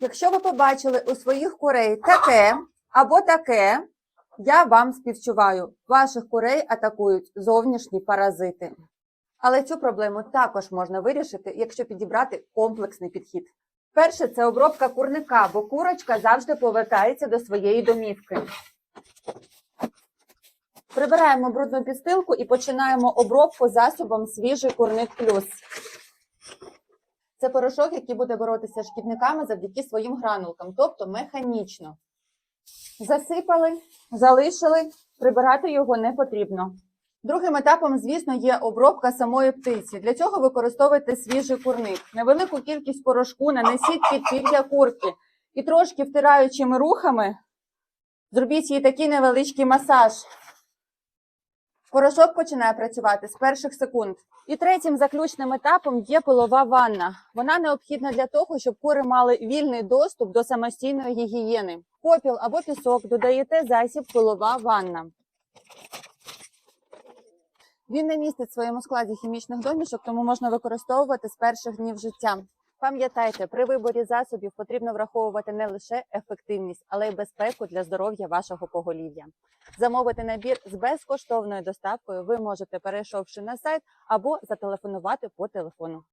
Якщо ви побачили у своїх курей таке або таке, я вам співчуваю. Ваших курей атакують зовнішні паразити. Але цю проблему також можна вирішити, якщо підібрати комплексний підхід. Перше це обробка курника, бо курочка завжди повертається до своєї домівки. Прибираємо брудну підстилку і починаємо обробку засобом свіжий курник плюс. Це порошок, який буде боротися шкідниками завдяки своїм гранулкам, тобто механічно. Засипали, залишили, прибирати його не потрібно. Другим етапом, звісно, є обробка самої птиці. Для цього використовуйте свіжий курник. Невелику кількість порошку нанесіть під пір'я курки і трошки втираючими рухами зробіть їй такий невеличкий масаж. Порошок починає працювати з перших секунд. І третім заключним етапом є пилова ванна. Вона необхідна для того, щоб кури мали вільний доступ до самостійної гігієни. Попіл або пісок додаєте засіб пилова ванна. Він не містить в своєму складі хімічних домішок, тому можна використовувати з перших днів життя. Пам'ятайте, при виборі засобів потрібно враховувати не лише ефективність, але й безпеку для здоров'я вашого поголів'я. Замовити набір з безкоштовною доставкою ви можете, перейшовши на сайт або зателефонувати по телефону.